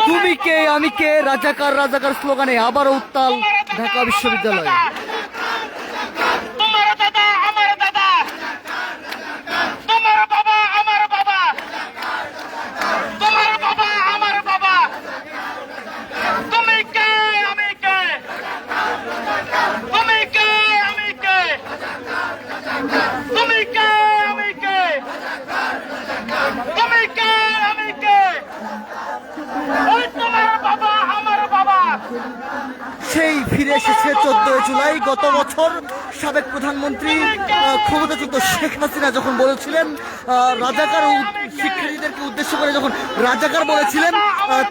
তুমি কে? আমি কে? রাজাকার রাজাকার স্লোগানে আবারও উত্তাল ঢাকা বিশ্ববিদ্যালয় তোমার দাদা আমার দাদা তোমার বাবা আমার বাবা তোমার বাবা আমার বাবা তুমি কে আমি কে তুমি কে আমি কে তুমি কে আমি কে তুমি কে আমি কে ওই তোমার বাবা আমার বাবা সেই ফিরে এসেছে চোদ্দই জুলাই গত বছর সাবেক প্রধানমন্ত্রী ক্ষমতাচ্যুত শেখ হাসিনা যখন বলেছিলেন রাজাকার শিক্ষার্থীদেরকে উদ্দেশ্য করে যখন রাজাকার বলেছিলেন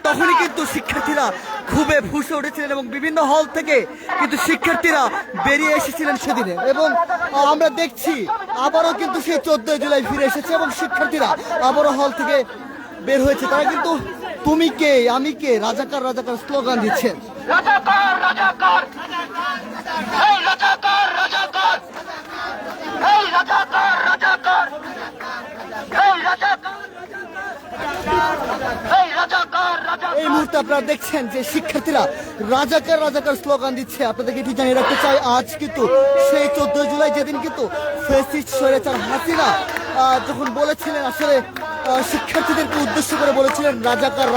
তখনই কিন্তু শিক্ষার্থীরা খুবই ফুসে উঠেছিলেন এবং বিভিন্ন হল থেকে কিন্তু শিক্ষার্থীরা বেরিয়ে এসেছিলেন সেদিনে। এবং আমরা দেখছি আবারও কিন্তু সেই চোদ্দই জুলাই ফিরে এসেছে এবং শিক্ষার্থীরা আবারও হল থেকে বের হয়েছে। তারা কিন্তু তুমি কে? আমি কে? রাজাকার রাজাকার স্লোগান দিচ্ছেন। রাজাকার রাজাকার। এই রাজাকার রাজাকার। এই রাজাকার রাজাকার। এই রাজাকার এই রাজাকার রাজাকার। এই মুহূর্তে আপনারা দেখছেন যে শিক্ষার্থীরা রাজাকার রাজাকার স্লোগান দিচ্ছে। আপনাদেরকে এটি জানিয়ে রাখতে চাই আজ কিন্তু সেই চোদ্দ জুলাই যেদিন কিন্তু ফেসিস্ট স্বৈরাচার হাসিনা আহ, যখন বলেছিলেন আসলে শিক্ষার্থীদেরকে উদ্দেশ্য করে বলেছিলেন রাজাকার